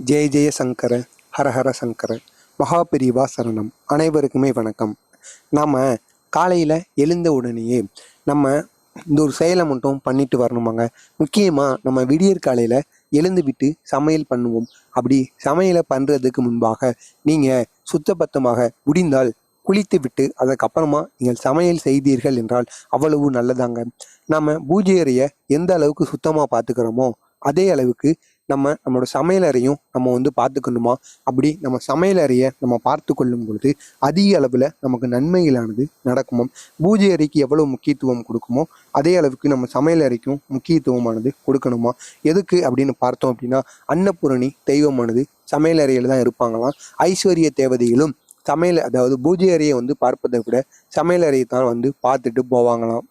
ஜெய ஜெய சங்கர ஹரஹர சங்கர மகாபிரிவா சரணம். அனைவருக்குமே வணக்கம். நாம் காலையில் எழுந்த உடனேயே நம்ம இந்த ஒரு செயலை மட்டும் பண்ணிட்டு வரணுமாங்க. முக்கியமாக நம்ம விடியற் காலையில் எழுந்து விட்டு சமையல் பண்ணுவோம். அப்படி சமையலை பண்ணுறதுக்கு முன்பாக நீங்கள் சுத்தபத்தமாக முடிந்தால் குளித்து விட்டு அதுக்கப்புறமா நீங்கள் சமையல் செய்தீர்கள் என்றால் அவ்வளவு நல்லதாங்க. நம்ம பூஜை அறையை எந்த அளவுக்கு சுத்தமாக பார்த்துக்கிறோமோ அதே அளவுக்கு நம்ம நம்மளோட சமையலறையும் நம்ம வந்து பார்த்துக்கணுமா? அப்படி நம்ம சமையலறையை நம்ம பார்த்து கொள்ளும் பொழுது அதிக அளவில் நமக்கு நன்மைகளானது நடக்குமாம் பூஜை அறைக்கு எவ்வளோ முக்கியத்துவம் கொடுக்குமோ? அதே அளவுக்கு நம்ம சமையலறைக்கும் முக்கியத்துவமானது கொடுக்கணுமா? எதுக்கு அப்படின்னு பார்த்தோம் அப்படின்னா அன்னபூரணி தெய்வமானது சமையலறையில் தான் இருப்பாங்களாம். ஐஸ்வர்ய தேவதைகளும் சமையல் அதாவது பூஜை அறையை வந்து பார்ப்பதை விட சமையலறையை தான் வந்து பார்த்துட்டு போவாங்களாம்.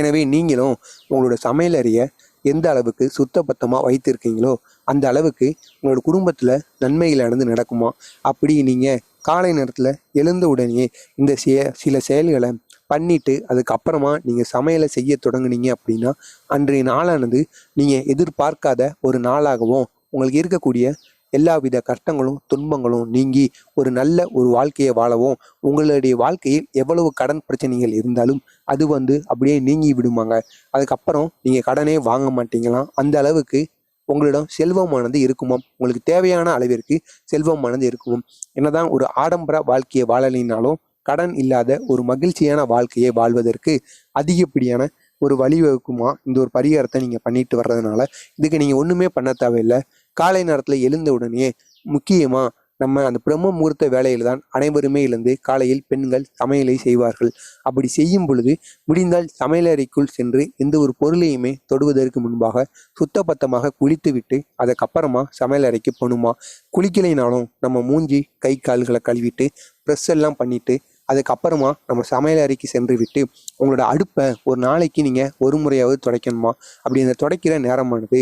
எனவே நீங்களும் உங்களோட சமையலறையை எந்த அளவுக்கு சுத்தபத்தமாக வைத்திருக்கீங்களோ அந்த அளவுக்கு உங்களோட குடும்பத்தில் நன்மைகளானது நடக்குமா? அப்படி நீங்கள் காலை நேரத்தில் எழுந்த உடனே இந்த சில செயல்களை பண்ணிட்டு அதுக்கப்புறமா நீங்கள் சமையலை செய்ய தொடங்குனீங்க அப்படின்னா அன்றைய நாளானது நீங்கள் எதிர்பார்க்காத ஒரு நாளாகவும் உங்களுக்கு இருக்கக்கூடிய எல்லாவித கஷ்டங்களும் துன்பங்களும் நீங்கி ஒரு நல்ல ஒரு வாழ்க்கையை வாழவும் உங்களுடைய வாழ்க்கையில் எவ்வளவு கடன் பிரச்சனைகள் இருந்தாலும் அது வந்து அப்படியே நீங்கி விடுமாங்க. அதுக்கப்புறம் நீங்கள் கடனே வாங்க மாட்டீங்களாம் அந்த அளவுக்கு உங்களிடம் செல்வமானது இருக்குமாம். உங்களுக்கு தேவையான அளவிற்கு செல்வமானது இருக்குமாம். என்னதான் ஒரு ஆடம்பர வாழ்க்கையை வாழலினாலும் கடன் இல்லாத ஒரு மகிழ்ச்சியான வாழ்க்கையை வாழ்வதற்கு அதிகப்படியான ஒரு வழிவகுக்குமா? இந்த ஒரு பரிகாரத்தை நீங்கள் பண்ணிட்டு வர்றதுனால இதுக்கு நீங்கள் ஒன்றுமே பண்ண தேவையில்லை. காலை நேரத்தில் எழுந்த உடனே முக்கியமாக நம்ம அந்த பிரம்ம முகூர்த்த வேலையில் தான் அனைவருமே எழுந்து காலையில் பெண்கள் சமையலை செய்வார்கள். அப்படி செய்யும் பொழுது முடிந்தால் சமையலறைக்குள் சென்று எந்த ஒரு பொருளையுமே தொடுவதற்கு முன்பாக சுத்தபத்தமாக குளித்து விட்டு அதுக்கப்புறமா சமையலறைக்கு போகணுமா? குளிக்கலைனாலும் நம்ம மூஞ்சி கை கால்களை கழுவிட்டு ப்ரெஸ் எல்லாம் பண்ணிட்டு அதுக்கப்புறமா நம்ம சமையல் அறைக்கு சென்று விட்டு உங்களோட அடுப்பை ஒரு நாளைக்கு நீங்கள் ஒரு முறையாவது துடைக்கணுமா? அப்படி அந்த துடைக்கிற நேரமானது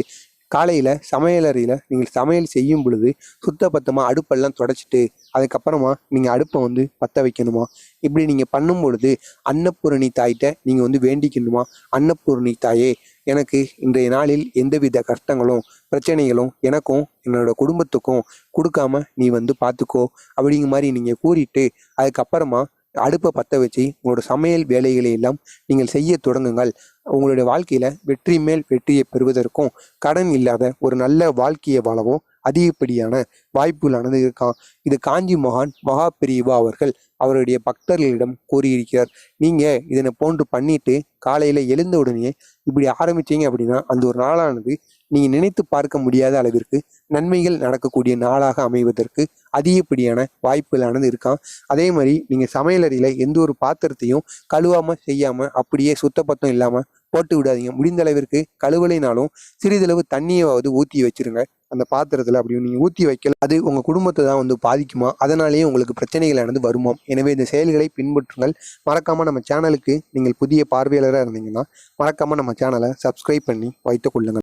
காலையில் சமையலறையில் நீங்கள் சமையல் செய்யும் பொழுது சுத்தபத்தமாக அடுப்பெல்லாம் தொடச்சிட்டு அதுக்கப்புறமா நீங்கள் அடுப்பை வந்து பற்ற வைக்கணுமா? இப்படி நீங்கள் பண்ணும் பொழுது அன்னபூரணி தாய்கிட்ட நீங்கள் வந்து வேண்டிக்கணுமா? அன்னபூரணி தாயே எனக்கு இன்றைய நாளில் எந்தவித கஷ்டங்களும் பிரச்சனைகளும் எனக்கும் என்னோட குடும்பத்துக்கும் கொடுக்காம நீ வந்து பார்த்துக்கோ அப்படிங்கிற மாதிரி நீங்கள் கூறிட்டு அதுக்கப்புறமா அடுப்பை பற்ற வச்சு உங்களோட சமையல் வேலைகளை எல்லாம் நீங்கள் செய்ய தொடங்குங்கள். உங்களுடைய வாழ்க்கையில் வெற்றி மேல் வெற்றியை பெறுவதற்கும் கடன் இல்லாத ஒரு நல்ல வாழ்க்கையை வாழவும் அதிகப்படியான வாய்ப்புகளானது இருக்கான் இது காஞ்சி மகான் மகா அவர்கள் அவருடைய பக்தர்களிடம் கூறியிருக்கிறார். நீங்கள் இதனை போன்று பண்ணிட்டு காலையில் எழுந்த உடனே இப்படி ஆரம்பிச்சீங்க அப்படின்னா அந்த ஒரு நாளானது நீங்கள் நினைத்து பார்க்க முடியாத அளவிற்கு நன்மைகள் நடக்கக்கூடிய நாளாக அமைவதற்கு அதிகப்படியான வாய்ப்புகளானது இருக்கான் அதே மாதிரி நீங்கள் சமையலறையில் எந்த ஒரு பாத்திரத்தையும் கழுவாமல் செய்யாமல் அப்படியே சுத்தப்பத்தம் இல்லாமல் போட்டு விடாதீங்க. முடிந்த அளவிற்கு கழுவலைனாலும் சிறிதளவு தண்ணியாவது ஊற்றி வச்சிருங்க. அந்த பாத்திரத்தில் அப்படி நீங்கள் ஊற்றி வைக்கல அது உங்கள் குடும்பத்தை தான் வந்து பாதிக்குமா? அதனாலேயே உங்களுக்கு பிரச்சனைகளானது வருமாம். எனவே இந்த செயல்களை பின்பற்றுங்கள். மறக்காமல் நம்ம சேனலுக்கு நீங்கள் புதிய பார்வையாளராக இருந்தீங்கன்னா மறக்காமல் நம்ம சேனலை சப்ஸ்கிரைப் பண்ணி வைத்துக் கொள்ளுங்கள்.